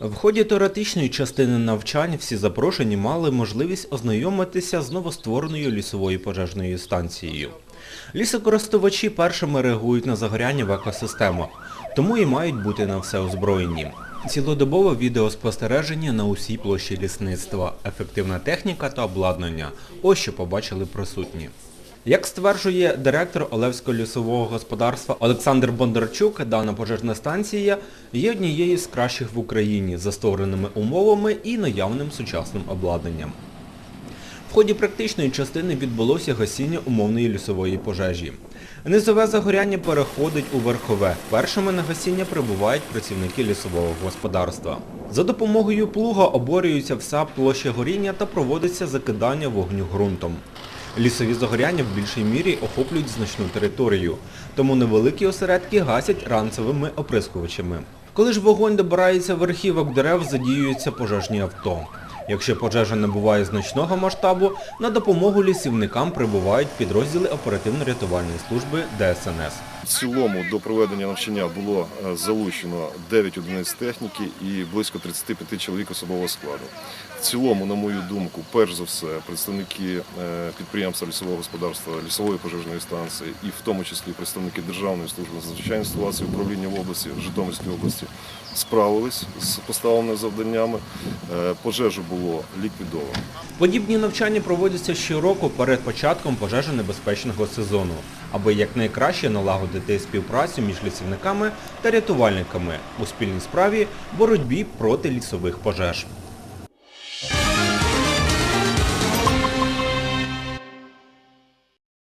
В ході теоретичної частини навчань всі запрошені мали можливість ознайомитися з новоствореною лісовою пожежною станцією. Лісокористувачі першими реагують на загоряння в екосистемах, тому і мають бути на все озброєні. Цілодобове відеоспостереження на усій площі лісництва, ефективна техніка та обладнання. Ось що побачили присутні. Як стверджує директор Олевського лісового господарства Олександр Бондарчук, дана пожежна станція є однією з кращих в Україні за створеними умовами і наявним сучасним обладнанням. В ході практичної частини відбулося гасіння умовної лісової пожежі. Низове загоряння переходить у верхове. Першими на гасіння прибувають працівники лісового господарства. За допомогою плуга оборюється вся площа горіння та проводиться закидання вогню ґрунтом. Лісові загоряння в більшій мірі охоплюють значну територію, тому невеликі осередки гасять ранцевими оприскувачами. Коли ж вогонь добирається верхівок дерев, задіюються пожежні авто. Якщо пожежа набуває значного масштабу, на допомогу лісівникам прибувають підрозділи оперативно-рятувальної служби ДСНС. В цілому до проведення навчання було е, залучено 9 одиниць техніки і близько 35 чоловік особового складу. В цілому, на мою думку, перш за все, представники е, підприємства лісового господарства, лісової пожежної станції і в тому числі представники Державної служби з надзвичайних ситуацій управління в області, Житомирській області, справились з поставленими завданнями. Е, Пожежу було ліквідовано. Подібні навчання проводяться щороку перед початком пожежонебезпечного сезону, аби якнайкраще налагодити співпрацю між лісівниками та рятувальниками у спільній справі боротьбі проти лісових пожеж.